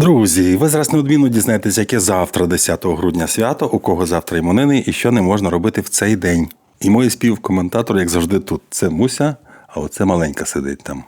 Друзі, ви зараз неодмінно дізнаєтесь, яке завтра, 10 грудня свято, у кого завтра іменини і що не можна робити в цей день. І мої співкоментатор, як завжди, тут. Це Муся, а оце маленька сидить там.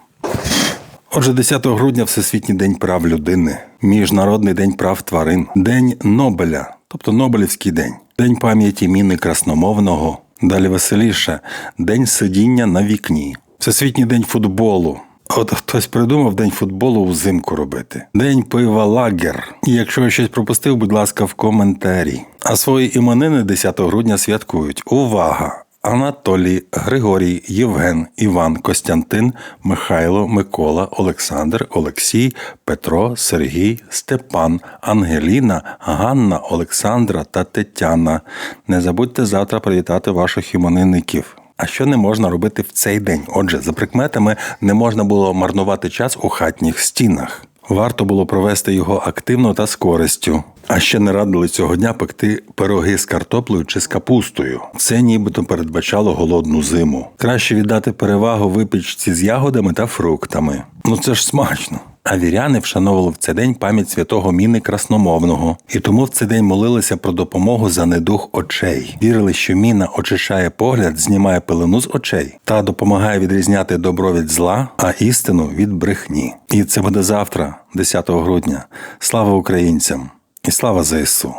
Отже, 10 грудня Всесвітній день прав людини, Міжнародний день прав тварин, День Нобеля, тобто Нобелівський день, День пам'яті міни красномовного, далі веселіше, День сидіння на вікні, Всесвітній день футболу. От хтось придумав день футболу взимку робити. День пива лагер. І якщо я щось пропустив, будь ласка, в коментарі. А свої іменини 10 грудня святкують. Увага! Анатолій, Григорій, Євген, Іван, Костянтин, Михайло, Микола, Олександр, Олексій, Петро, Сергій, Степан, Ангеліна, Ганна, Олександра та Тетяна. Не забудьте завтра привітати ваших іменинників. А що не можна робити в цей день? Отже, за прикметами не можна було марнувати час у хатніх стінах. Варто було провести його активно та з користю. А ще не радили цього дня пекти пироги з картоплею чи з капустою. Це нібито передбачало голодну зиму. Краще віддати перевагу випічці з ягодами та фруктами. Ну це ж смачно. А віряни вшановували в цей день пам'ять святого Міни Красномовного, і тому в цей день молилися про допомогу за недух очей. Вірили, що міна очищає погляд, знімає пелену з очей та допомагає відрізняти добро від зла, а істину від брехні. І це буде завтра, 10 грудня. Слава українцям і слава ЗСУ!